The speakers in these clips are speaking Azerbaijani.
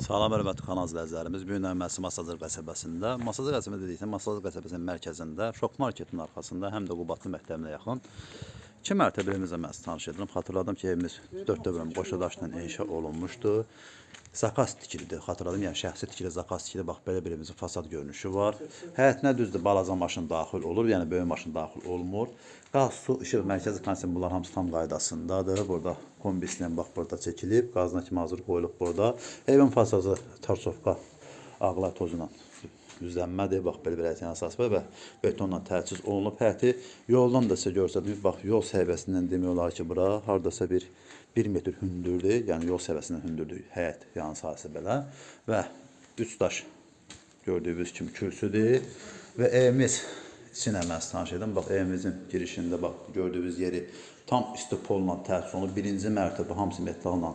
Salam hörmətli kanal izləyicilərimiz. Bu gün Məsim Masazır qəsəbəsində, Masazır qəsəbəsində dedikdə Masazır qəsəbəsinin mərkəzində, Şok Marketin arxasında, həm də Qubadlı məktəbinə yaxın 2 mərtəbə evimizə mən tanış edirəm. Xatırladım ki, evimiz 4 dövrəm qoşa daşla inşa olunmuşdu. Zakaz tikilidir. Xatırladım, yəni şəxsi tikili, zakaz tikili. Bax belə bir evimizin fasad görünüşü var. Həyətinə düzdür, balaca maşın daxil olur, yəni böyük maşın daxil olmur. Qaz, su, işıq, mərkəzi kondisioner bunlar hamısı tam qaydasındadır. Burada kombisindən bax burada çəkilib, qazına kimi hazır qoyulub burada. Evin fasadı tarsovka ağla tozla düzlənmədir. Bax belə bir həyətin əsas var və betonla təchiz olunub. Həyəti yoldan da sizə göstərdim. Bax yol səviyyəsindən demək olar ki, bura hardasa bir 1 metr hündürdür. Yəni yol səviyyəsindən hündürdür həyət yan sahəsi belə və 3 daş gördüyünüz kimi kürsüdür və evimiz içinə mən tanış edim. Bax evimizin girişində bax gördüyünüz yeri tam istipolla təchiz olunub. Birinci mərtəbə hamısı metalla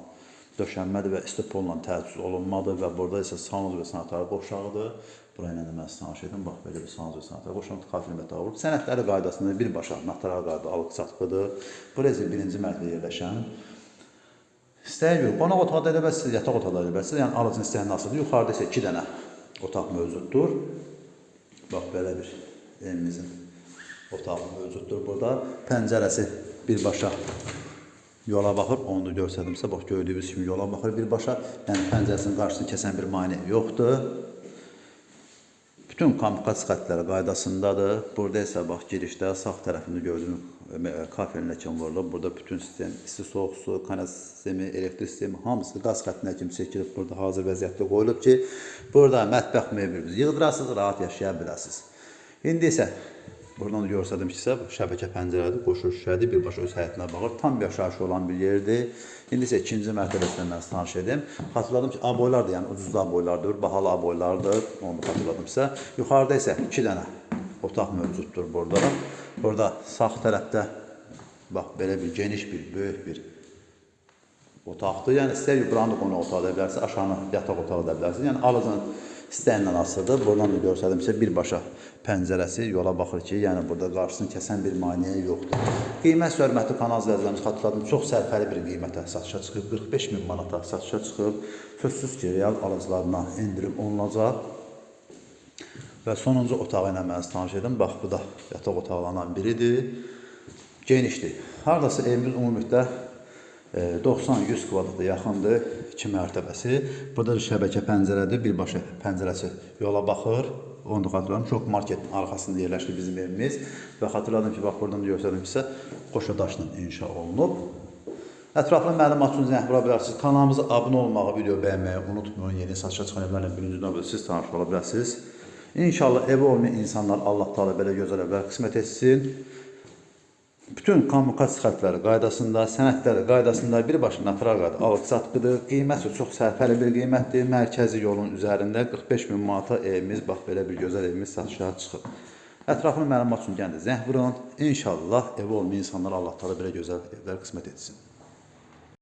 döşənmədir və istipolla təchiz olunmadır və burada isə sanuz və sanitar qoşağıdır. Bura ilə də mən sizə tanış edim. Bax belə bir sanuz və sanitar qoşağıdır. Kafir mətəl olub. Sənədləri qaydasında birbaşa notarial qayda alıq satqıdır. Bura isə birinci mərtəbədə yerləşən İstəyə görə qonaq otağı da elə biləsiniz, yataq otağı da elə biləsiniz. Yəni alıcının istəyən nasıldır? Yuxarıda isə 2 dənə otaq mövcuddur. Bax belə bir evimizin otağı mövcuddur burada. Pəncərəsi birbaşa yola baxır. Onu da göstərdimsə, bax gördüyünüz kimi yola baxır birbaşa. Yəni pəncərəsinin qarşısını kəsən bir maneə yoxdur. Bütün kommunikasiya xəttləri qaydasındadır. Burada isə bax girişdə sağ tərəfində gördüyünüz kafenin kimi vurulub. Burada bütün sistem, isti soyuq su, kanalizasiya sistemi, elektrik sistemi hamısı qaz xəttinə kimi çəkilib burada hazır vəziyyətdə qoyulub ki, burada mətbəx mebelinizi yığdırasınız, rahat yaşaya biləsiniz. İndi isə buradan da görsədim isə şəbəkə pəncərədir, qoşul şüşədir, birbaşa öz həyətinə baxır. Tam yaşayış olan bir yerdir. İndi isə ikinci mərtəbəsindən mən sizə tanış edim. Xatırladım ki, aboylardır, yəni ucuzlu aboylardır, bahalı aboylardır. Onu xatırladım sizə. Yuxarıda isə 2 dənə otaq mövcuddur burada. Burada sağ tərəfdə bax belə bir geniş bir, böyük bir otaqdır. Yəni istər yuxarını qonaq otağı da bilərsiniz, aşağını yataq otağı da bilərsiniz. Yəni alıcının istəyindən asılıdır. Buradan da görsədim sizə birbaşa pəncərəsi yola baxır ki, yəni burada qarşısını kəsən bir maneə yoxdur. Qiymət hörmətli kanal izləyicilərimiz xatırladım, çox sərfəli bir qiymətə satışa çıxıb, 45 min manata satışa çıxıb. Sözsüz ki, real alıcılarına endirim olunacaq. Və sonuncu otağı ilə mən tanış edim. Bax, bu da yataq otaqlarından biridir. Genişdir. Hardasa evimiz ümumilikdə 90-100 kvadrata yaxındır, 2 mərtəbəsi. Burada da şəbəkə pəncərədir, birbaşa pəncərəsi yola baxır. Onu da xatırladım. Çox marketin arxasında yerləşir bizim evimiz. Və xatırladım ki, bax buradan da göstərdim ki, qoşa daşla inşa olunub. Ətraflı məlumat üçün zəng vura bilərsiniz. Kanalımıza abunə olmağı, video bəyənməyi unutmayın. Yeni satışa çıxan evlərlə birinci növbədə siz tanış ola bilərsiniz. İnşallah evi olmayan insanlar Allah Taala belə gözəl evlər qismət etsin. Bütün kommunikasiya xəttləri qaydasında, sənədləri qaydasında birbaşa notarial qayda alıq satqıdır. Qiyməti çox sərfəli bir qiymətdir. Mərkəzi yolun üzərində 45 min manata evimiz, bax belə bir gözəl evimiz satışa çıxıb. Ətraflı məlumat üçün gəndə zəng vurun. İnşallah evi olmayan insanlara Allah Taala belə gözəl evlər qismət etsin.